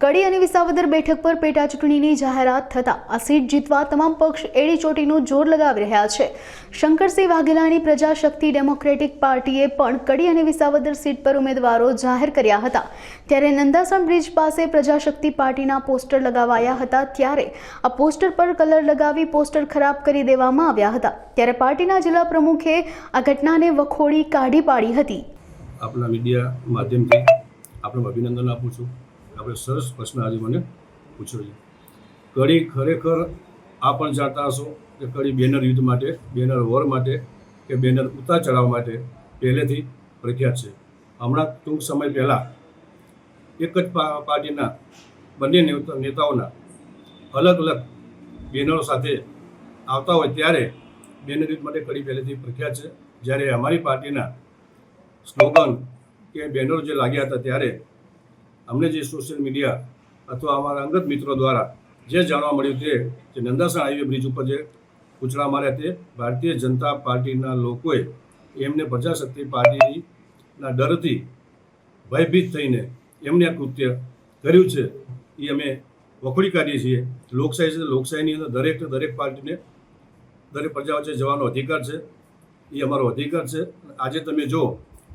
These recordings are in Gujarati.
કડી અને વિસાવદર બેઠક પર પેટા ચૂંટણીની જાહેરાત થતાં આ સીટ જીતવા તમામ પક્ષ એડી ચોટીનું જોર લગાવી રહ્યા છે. શંકરસિંહ વાઘેલાની પ્રજાશક્તિ ડેમોક્રેટિક પાર્ટીએ પણ કડી અને વિસાવદર સીટ પર ઉમેદવારો જાહેર કર્યા હતા. ત્યારે નંદાસણ બ્રિજ પાસે પ્રજાશક્તિ પાર્ટીના પોસ્ટર લગાવાયા હતા. ત્યારે આ પોસ્ટર પર કલર લગાવી પોસ્ટર ખરાબ કરી દેવામાં આવ્યા હતા. ત્યારે પાર્ટીના જિલ્લા પ્રમુખે આ ઘટનાને વખોડી કાઢી પાડી હતી. આપણા મીડિયા માધ્યમથી આપણે અભિનંદન આપું છું. આપણે સરસ પ્રશ્ન આજે મને પૂછ્યો છે કડી ખરેખર આ પણ જાણતા હશો કે કડી બેનર યુદ્ધ માટે, બેનર વોર માટે કે બેનર ઉતાર ચડાવવા માટે પહેલેથી પ્રખ્યાત છે. હમણાં ટૂંક સમય પહેલાં એક જ પાર્ટીના બંને નેતા- નેતાઓના અલગ અલગ બેનરો સાથે આવતા હોય ત્યારે બેનર યુદ્ધ માટે કડી પહેલેથી પ્રખ્યાત છે. જ્યારે અમારી પાર્ટીના સ્લોગન કે બેનરો જે લાગ્યા હતા ત્યારે અમને જે સોશિયલ મીડિયા અથવા અમારા અંગત મિત્રો દ્વારા જે જાણવા મળ્યું તે, જે નંદાસણ હાઈવે બ્રિજ ઉપર જે પૂછડા માર્યા તે, ભારતીય જનતા પાર્ટીના લોકોએ એમને પ્રજાશક્તિ પાર્ટીના ડરથી ભયભીત થઈને એમને આ કૃત્ય કર્યું છે. એ અમે વખોડી કાઢીએ છીએ. લોકશાહી છે લોકશાહીની અંદર દરેક દરેક પાર્ટીને દરેક પ્રજા વચ્ચે જવાનો અધિકાર છે. એ અમારો અધિકાર છે. આજે તમે જો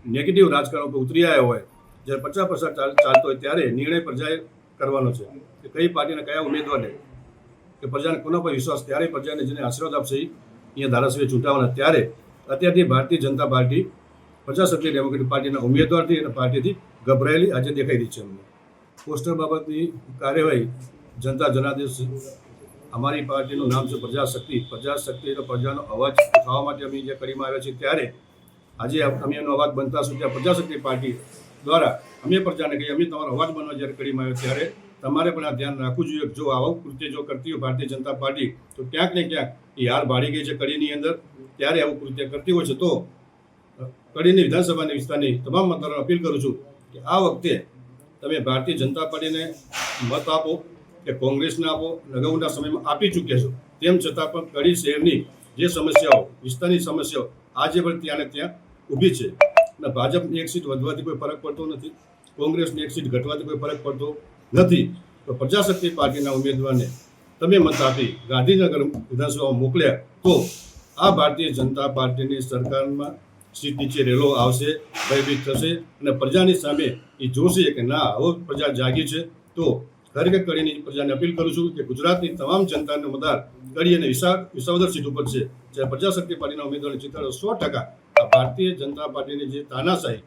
નેગેટિવ રાજકારણ ઉપર ઉતરી આવ્યા હોય જ્યારે પચાસ પર્સન્ટ ચાલતો હોય ત્યારે નિર્ણય પ્રજાએ કરવાનો છે કે કઈ પાર્ટીને કયા ઉમેદવારને કે પ્રજાને કોના પર વિશ્વાસ, ત્યારે પ્રજાને જેને આશીર્વાદ આપશે અહીંયા ધારાસભ્ય ચૂંટાવાના. ત્યારે અત્યારથી ભારતીય જનતા પાર્ટી પ્રજાસત્તાક ડેમોક્રેટિક પાર્ટીના ઉમેદવારથી અને પાર્ટીથી ગભરાયેલી આજે દેખાઈ રહી છે અમને. પોસ્ટર બાબતની કાર્યવાહી જનતા જનાદેશ, અમારી પાર્ટીનું નામ છે પ્રજાશક્તિ. પ્રજાશક્તિ એટલે પ્રજાનો અવાજ ઉઠાવવા માટે અમે જે કરીમાં આવ્યા છીએ ત્યારે આજે અમે એનો અવાજ બનતા છું ત્યાં પ્રજાશક્તિ પાર્ટી દ્વારા અમે પ્રજાને કહીએ અમે તમારો અવાજ બનવા જ્યારે કરીમાં આવ્યો ત્યારે તમારે પણ આ ધ્યાન રાખવું જોઈએ જો આવું કૃત્ય જો કરતી હોય ભારતીય જનતા પાર્ટી, તો ક્યાંક ને ક્યાંક એ હાર ભાડી ગઈ છે કડીની અંદર. ત્યારે આવું કૃત્ય કરતી હોય છે. તો કડીની વિધાનસભાની વિસ્તારની તમામ મતદારોને અપીલ કરું છું કે આ વખતે તમે ભારતીય જનતા પાર્ટીને મત આપો, કે કોંગ્રેસને આપો અગાઉના સમયમાં આપી ચૂક્યા છો. તેમ છતાં પણ કડી શહેરની જે સમસ્યાઓ, વિસ્તારની સમસ્યાઓ આજે પણ ત્યાં ને ત્યાં ઊભી છે. અને ભાજપની એક સીટ વધવાથી કોઈ ફરક પડતો નથી, કોંગ્રેસની એક સીટ ઘટવાથી કોઈ ફરક પડતો નથી. તો પ્રજાશક્તિ પાર્ટીના ઉમેદવારને તમે મત આપી ગાંધીનગર વિધાનસભામાં મોકલ્યા તો આ ભારતીય જનતા પાર્ટીની સરકારમાં સીટ નીચે રેલો આવશે, ભયભીત થશે અને પ્રજાની સામે એ જોશે કે ના, હવે પ્રજા જાગી છે. તો ખરેખર કરીને પ્રજાને અપીલ કરું છું કે ગુજરાતની તમામ જનતાનો મતદાર કરી અને વિસા વિસાવદર સીટ ઉપર છે. જ્યારે પ્રજાશક્તિ પાર્ટીના ઉમેદવારને ચિત્ર સો ટકા ભારતીય જનતા પાર્ટીની જે તાનાશાહી,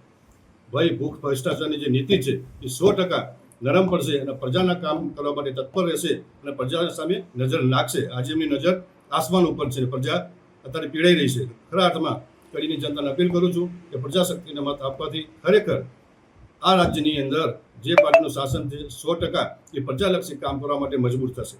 ભય, ભૂખ, ભ્રષ્ટાચારની જે નીતિ છે, એ સો ટકા નરમ પડશે અને પ્રજાના કામ કરવા માટે તત્પર રહેશે અને પ્રજા સામે નજર નાખશે. આજે એમની નજર આસમાન ઉપર છે પ્રજા અત્યારે પીડાઈ રહી છે. ખરા અર્થમાં કડીની જનતાને અપીલ કરું છું કે પ્રજાશક્તિને મત આપવાથી ખરેખર આ રાજ્યની અંદર જે પાર્ટીનું શાસન છે, સો ટકા એ પ્રજાલક્ષી કામ કરવા માટે મજબૂર થશે.